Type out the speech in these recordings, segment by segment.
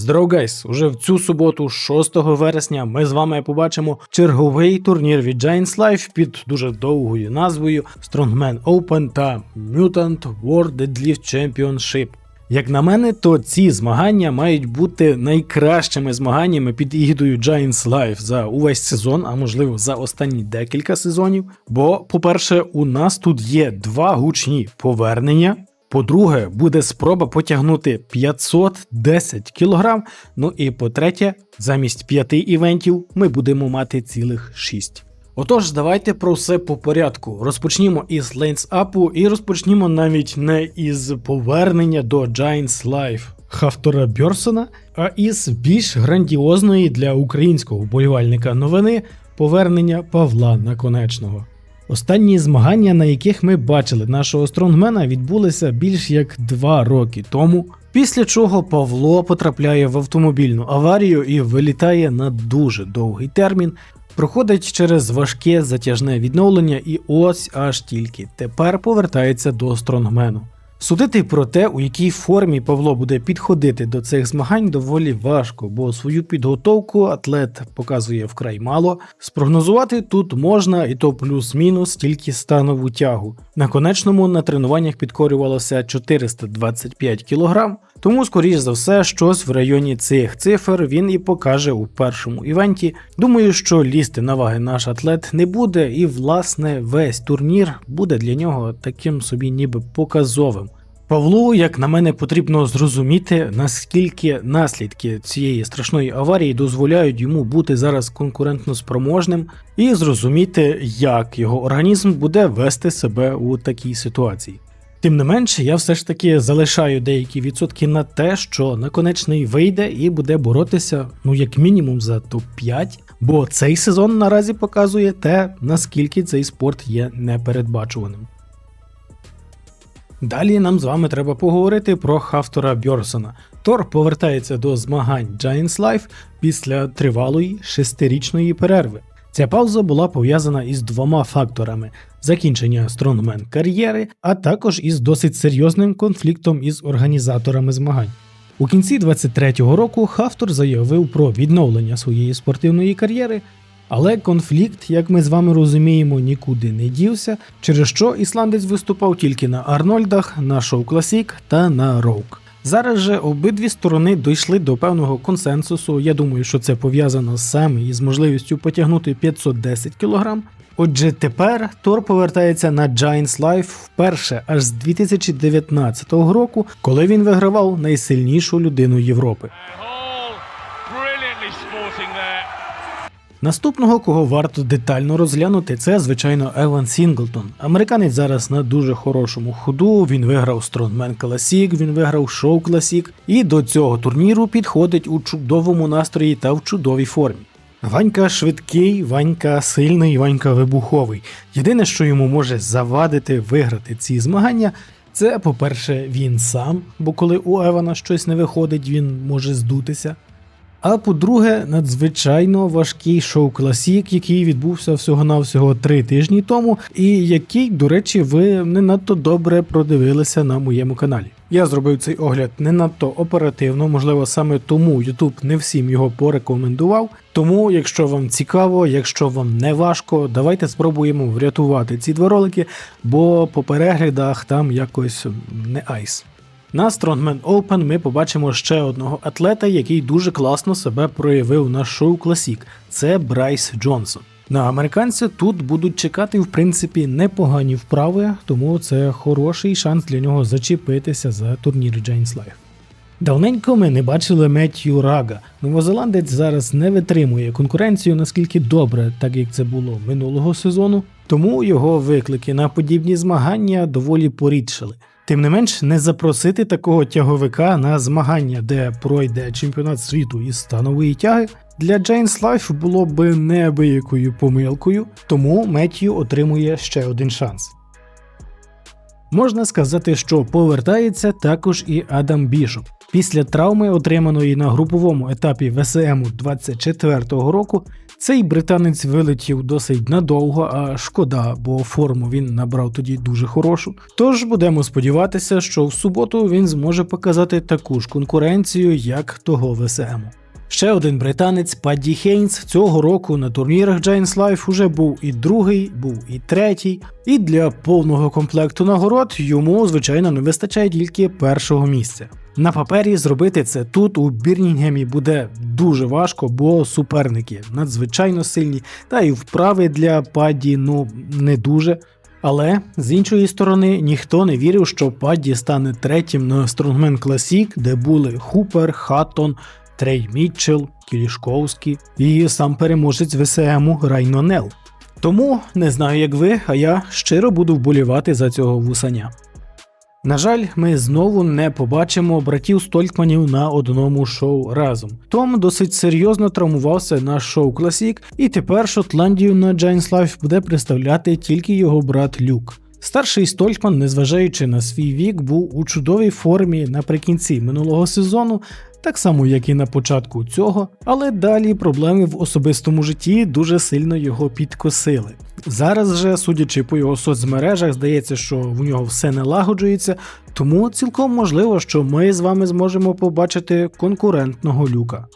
Здорово, гайс! Уже в цю суботу, 6 вересня, ми з вами побачимо черговий турнір від Giants Life під дуже довгою назвою Strongman Open та Mutant World Deadlift Championship. Як на мене, то ці змагання мають бути найкращими змаганнями під ігідою Giants Life за увесь сезон, а можливо за останні декілька сезонів. Бо, по-перше, у нас тут є два гучні повернення. По-друге, буде спроба потягнути 510 кг. Ну і по-третє, замість п'яти івентів ми будемо мати цілих 6. Отож, давайте про все по порядку. Розпочнімо із лейнсапу і розпочнімо навіть не із повернення до Giants Life Хафтора Бьорсона, а із більш грандіозної для українського вболівальника новини повернення Павла Наконечного. Останні змагання, на яких ми бачили нашого стронгмена, відбулися більш як два роки тому. Після чого Павло потрапляє в автомобільну аварію і вилітає на дуже довгий термін, проходить через важке затяжне відновлення, і ось аж тільки тепер повертається до стронгмену. Судити про те, у якій формі Павло буде підходити до цих змагань, доволі важко, бо свою підготовку атлет показує вкрай мало. Спрогнозувати тут можна, і то плюс-мінус тільки станову тягу. На конечному на тренуваннях підкорювалося 425 кг, тому, скоріш за все, щось в районі цих цифр він і покаже у першому івенті. Думаю, що лізти на ваги наш атлет не буде, і власне весь турнір буде для нього таким собі ніби показовим. Павлу, як на мене, потрібно зрозуміти, наскільки наслідки цієї страшної аварії дозволяють йому бути зараз конкурентно спроможним, і зрозуміти, як його організм буде вести себе у такій ситуації. Тим не менше, я все ж таки залишаю деякі відсотки на те, що наконечний вийде і буде боротися, ну як мінімум, за топ-5, бо цей сезон наразі показує те, наскільки цей спорт є непередбачуваним. Далі нам з вами треба поговорити про Хафтора Бьорсона. Тор повертається до змагань Giants Life після тривалої шестирічної перерви. Ця пауза була пов'язана із двома факторами: закінчення стронгмен кар'єри, а також із досить серйозним конфліктом із організаторами змагань. У кінці 23-го року Хафтор заявив про відновлення своєї спортивної кар'єри, але конфлікт, як ми з вами розуміємо, нікуди не дівся, через що ісландець виступав тільки на Арнольдах, на Шоу Класік та на Роук. Зараз же обидві сторони дійшли до певного консенсусу. Я думаю, що це пов'язано саме із можливістю потягнути 510 кг. Отже, тепер Тор повертається на Giants Life вперше аж з 2019 року, коли він вигравав найсильнішу людину Європи. Наступного, кого варто детально розглянути, це звичайно Еван Сінглтон. Американець зараз на дуже хорошому ходу. Він виграв Strongman Classic, він виграв Show Classic і до цього турніру підходить у чудовому настрої та в чудовій формі. Ванька швидкий, Ванька сильний, Ванька вибуховий. Єдине, що йому може завадити виграти ці змагання, це, по-перше, він сам, бо коли у Евана щось не виходить, він може здутися. А по-друге, надзвичайно важкий шоу Класік, який відбувся всього-навсього три тижні тому, і який, до речі, ви не надто добре продивилися на моєму каналі. Я зробив цей огляд не надто оперативно, можливо, саме тому YouTube не всім його порекомендував. Тому, якщо вам цікаво, якщо вам не важко, давайте спробуємо врятувати ці два ролики, бо по переглядах там якось не айс. На Strongman Open ми побачимо ще одного атлета, який дуже класно себе проявив на шоу Classic. Це Брайс Джонсон. На американця тут будуть чекати, в принципі, непогані вправи, тому це хороший шанс для нього зачепитися за турнір Giants Life. Давненько ми не бачили Меттью Рага. Новозеландець зараз не витримує конкуренцію наскільки добре, так як це було минулого сезону, тому його виклики на подібні змагання доволі порідшали. Тим не менш, не запросити такого тяговика на змагання, де пройде чемпіонат світу із станової тяги, для Giants Life було би неабиякою помилкою, тому Меттью отримує ще один шанс. Можна сказати, що повертається також і Адам Бішоп. Після травми, отриманої на груповому етапі ВСМ 24-го року, Цей британець вилетів досить надовго, а шкода, бо форму він набрав тоді дуже хорошу. Тож будемо сподіватися, що в суботу він зможе показати таку ж конкуренцію, як того ВСМ. Ще один британець Падді Хейнс цього року на турнірах Giants Life уже був і другий, був і третій, і для повного комплекту нагород йому, звичайно, не вистачає тільки першого місця. На папері зробити це тут, у Бірнінгемі, буде дуже важко, бо суперники надзвичайно сильні, та і вправи для Падді ну не дуже. Але з іншої сторони, ніхто не вірив, що Падді стане третім на Strongman Classic, де були Хупер, Хаттон, Трей Мітчелл, Кілішковський і сам переможець ВСМу Райно Нел. Тому не знаю, як ви, а я щиро буду вболівати за цього вусаня. На жаль, ми знову не побачимо братів Столькманів на одному шоу разом. Том досить серйозно травмувався на шоу Classic, і тепер Шотландію на Giants Life буде представляти тільки його брат Люк. Старший Столькман, незважаючи на свій вік, був у чудовій формі наприкінці минулого сезону, так само як і на початку цього, але далі проблеми в особистому житті дуже сильно його підкосили. Зараз же, судячи по його соцмережах, здається, що в нього все налагоджується, тому цілком можливо, що ми з вами зможемо побачити конкурентного люка.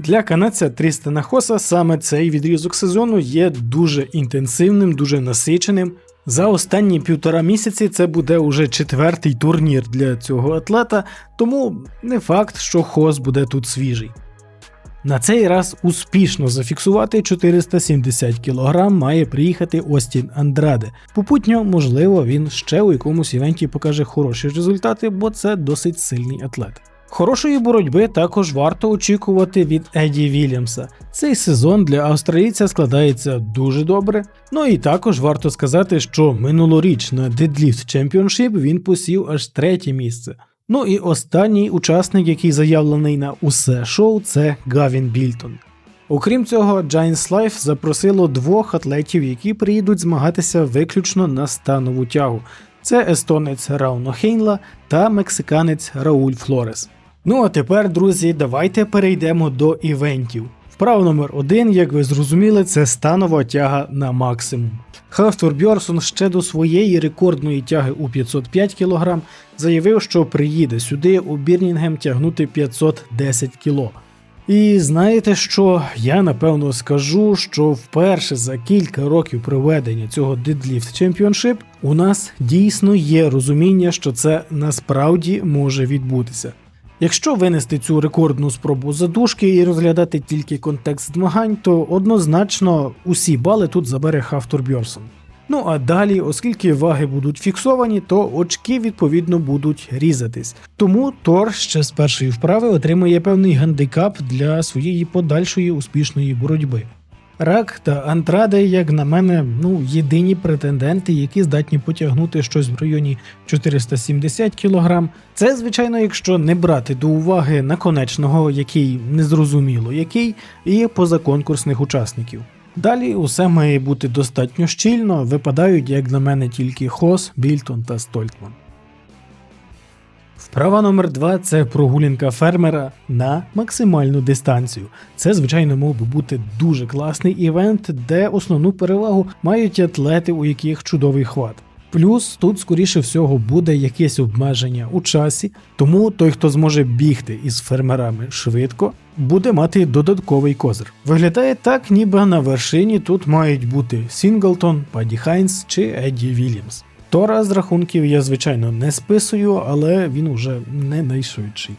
Для канадця Трістена Хоса саме цей відрізок сезону є дуже інтенсивним, дуже насиченим. За останні півтора місяці це буде уже четвертий турнір для цього атлета, тому не факт, що Хос буде тут свіжий. На цей раз успішно зафіксувати 470 кг має приїхати Остін Андраде. Попутньо, можливо, він ще у якомусь івенті покаже хороші результати, бо це досить сильний атлет. Хорошої боротьби також варто очікувати від Еді Вільямса. Цей сезон для австралійця складається дуже добре. Ну і також варто сказати, що минулоріч на Deadlift Championship він посів аж третє місце. Ну і останній учасник, який заявлений на усе шоу, це Гавін Більтон. Окрім цього, Giants Life запросило двох атлетів, які приїдуть змагатися виключно на станову тягу. Це естонець Рауно Хейнла та мексиканець Рауль Флорес. Ну а тепер, друзі, давайте перейдемо до івентів. Вправа номер один, як ви зрозуміли, це станова тяга на максимум. Хафтор Бьорсон ще до своєї рекордної тяги у 505 кг заявив, що приїде сюди у Бірнінгем тягнути 510 кг. І знаєте що? Я напевно скажу, що вперше за кілька років проведення цього Deadlift Championship у нас дійсно є розуміння, що це насправді може відбутися. Якщо винести цю рекордну спробу задушки і розглядати тільки контекст змагань, то однозначно усі бали тут забере Хафтор Бьорсон. Ну а далі, оскільки ваги будуть фіксовані, то очки відповідно будуть різатись. Тому Тор ще з першої вправи отримує певний гандикап для своєї подальшої успішної боротьби. Рак та Антраде, як на мене, ну єдині претенденти, які здатні потягнути щось в районі 470 кг. Це, звичайно, якщо не брати до уваги наконечного, який незрозуміло який, і позаконкурсних учасників. Далі усе має бути достатньо щільно, випадають, як на мене, тільки Хос, Більтон та Столькман. Вправа номер 2 це прогулянка фермера на максимальну дистанцію. Це, звичайно, мав би бути дуже класний івент, де основну перевагу мають атлети, у яких чудовий хват. Плюс тут, скоріше всього, буде якесь обмеження у часі, тому той, хто зможе бігти із фермерами швидко, буде мати додатковий козир. Виглядає так, ніби на вершині тут мають бути Сінглтон, Паді Хайнс чи Едді Вільямс. Тора з рахунків я, звичайно, не списую, але він уже не найшвидший.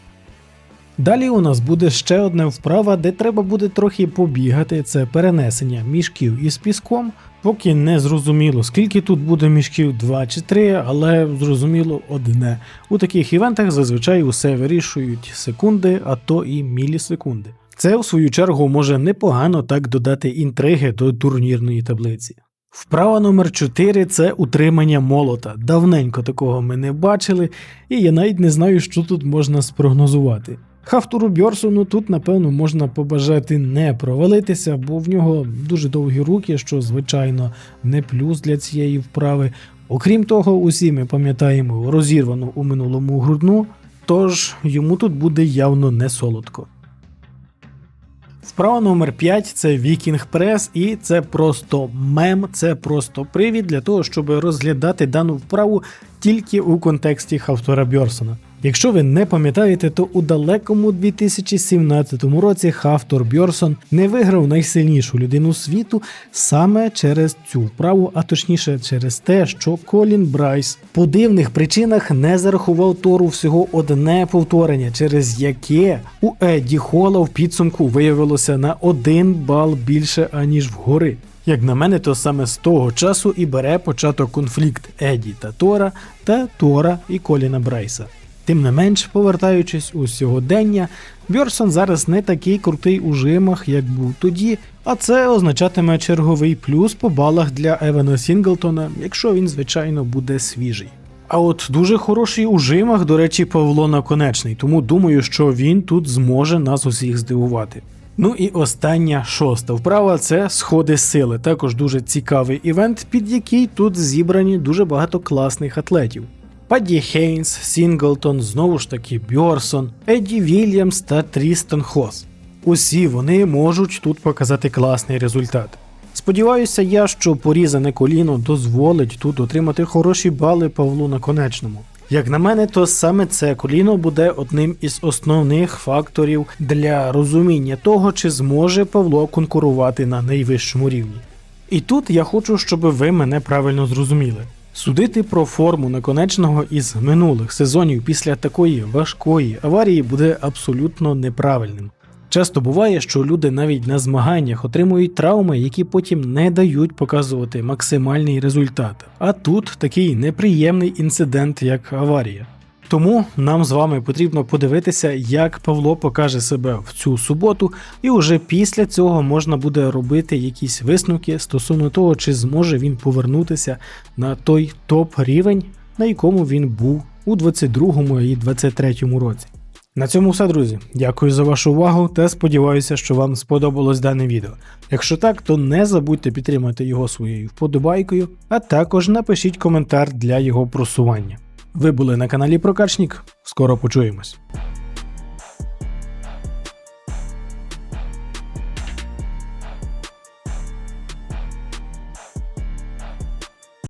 Далі у нас буде ще одна вправа, де треба буде трохи побігати. Це перенесення мішків із піском. Поки не зрозуміло, скільки тут буде мішків 2 чи 3, але зрозуміло одне. У таких івентах зазвичай усе вирішують секунди, а то і мілісекунди. Це, в свою чергу, може непогано так додати інтриги до турнірної таблиці. Вправа номер 4 це утримання молота. Давненько такого ми не бачили, і я навіть не знаю, що тут можна спрогнозувати. Хафтуру Бьорсону тут, напевно, можна побажати не провалитися, бо в нього дуже довгі руки, що, звичайно, не плюс для цієї вправи. Окрім того, усі ми пам'ятаємо розірвану у минулому грудну, тож йому тут буде явно не солодко. Справа номер 5 це Вікінг Прес, і це просто мем, це просто привід для того, щоб розглядати дану вправу тільки у контексті Хавтора Бьорсона. Якщо ви не пам'ятаєте, то у далекому 2017 році Хавтор Бьорсон не виграв найсильнішу людину світу саме через цю вправу, а точніше через те, що Колін Брайс по дивних причинах не зарахував Тору всього одне повторення, через яке у Едді Хола в підсумку виявилося на один бал більше аніж вгори. Як на мене, то саме з того часу і бере початок конфлікт Еді та Тора та Тора і Коліна Брайса. Тим не менш, повертаючись у сьогодення, Бьорсон зараз не такий крутий у жимах, як був тоді, а це означатиме черговий плюс по балах для Евана Сінглтона, якщо він, звичайно, буде свіжий. А от дуже хороший у жимах, до речі, Павло Наконечний, тому думаю, що він тут зможе нас усіх здивувати. Ну і остання шоста вправа це сходи сили. Також дуже цікавий івент, під який тут зібрані дуже багато класних атлетів. Падді Хейнс, Сінглтон, знову ж таки Бьорсон, Едді Вільямс та Трістон Хос. Усі вони можуть тут показати класний результат. Сподіваюся я, що порізане коліно дозволить тут отримати хороші бали Павлу Наконечному. Як на мене, то саме це коліно буде одним із основних факторів для розуміння того, чи зможе Павло конкурувати на найвищому рівні. І тут я хочу, щоб ви мене правильно зрозуміли. Судити про форму наконечного із минулих сезонів після такої важкої аварії буде абсолютно неправильним. Часто буває, що люди навіть на змаганнях отримують травми, які потім не дають показувати максимальний результат. А тут такий неприємний інцидент, як аварія. Тому нам з вами потрібно подивитися, як Павло покаже себе в цю суботу, і уже після цього можна буде робити якісь висновки стосовно того, чи зможе він повернутися на той топ рівень, на якому він був у 22 і 23 році. На цьому все, друзі. Дякую за вашу увагу та сподіваюся, що вам сподобалось дане відео. Якщо так, то не забудьте підтримати його своєю вподобайкою, а також напишіть коментар для його просування. Ви були на каналі Прокачник. Скоро почуємось.